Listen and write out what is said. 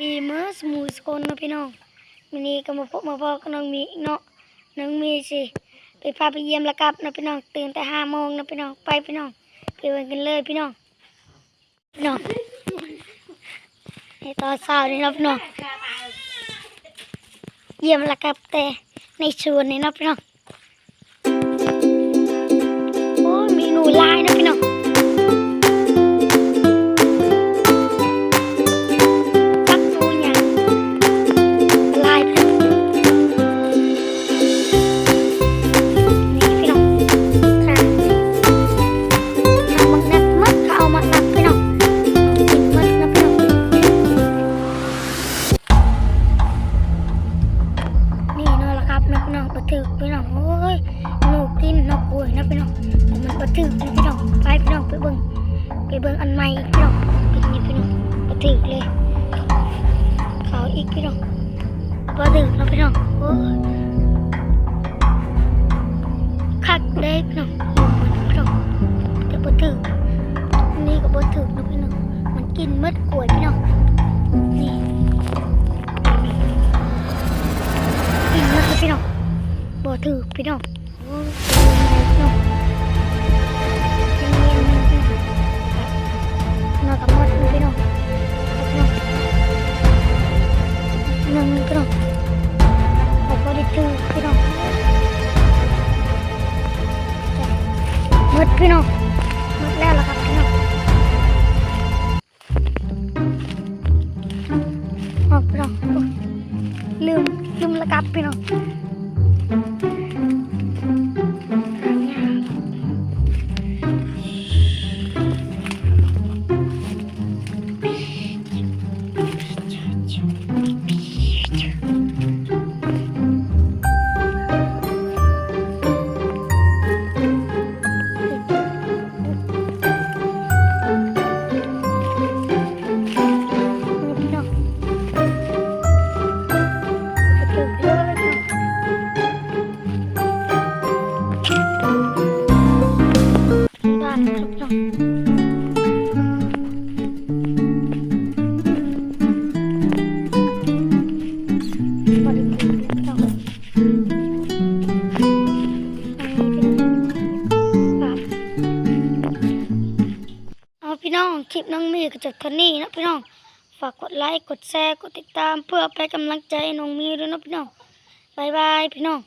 ดีมั้สมูสคนนะพี่น้องมินี้ก็มาพบมาพอกับน้องมีอีกเนาะน้องมีสิไปพาไปเยี่ยมล้วกลับนะพี่น้องตื่นแต่ห้าโมงนะพี่น้องไปพี่น้องไปวันกันเลยพี่น้องพี่น้องในตอนเช้านี่นะพี่น้องเยี่ยมล้วกลับแต่ในสวนนี่นะพี่น้อง นะทึกพี่น้องโอ้ยหนูกินนกกล้วยนะพี่น้องมันปะถึกนะพี่น้องไปพี่น้องไปเบิ่งไปเบิ่งอันใหม่พี่น้องเป็นนี่พี่น้องปะถึกเลยเขาอีกพี่น้องบ่ดึงแล้วพี่น้องโอ้ยคักเด้พี่น้องพี่น้องแต่บ่ถึงนี่ก็บ่ถึงนะพี่น้องมันกินหมดกล้วยพี่น้องนี่กินหมดพี่น้อง บ่ถึงพี่น้องโอ้ยพี่น้องเย็นๆน้อนอนกับมดพี่น้องพี่น้องนั่งพี่น้องผมก็ได้ตื่นพี่น้องหมดพี่น้องหมดแล้วล่ะครับพี่น้องออกพี่น้องลืมลืมล้วครับพี่น้อง น้องคลิปน้องมีก็จบเท่านี้นะพี่น้องฝากกดไลค์กดแชร์กดติดตามเพื่อเป็นกำลังใจน้องมีด้วยนะพี่น้องบายบายพี่น้อง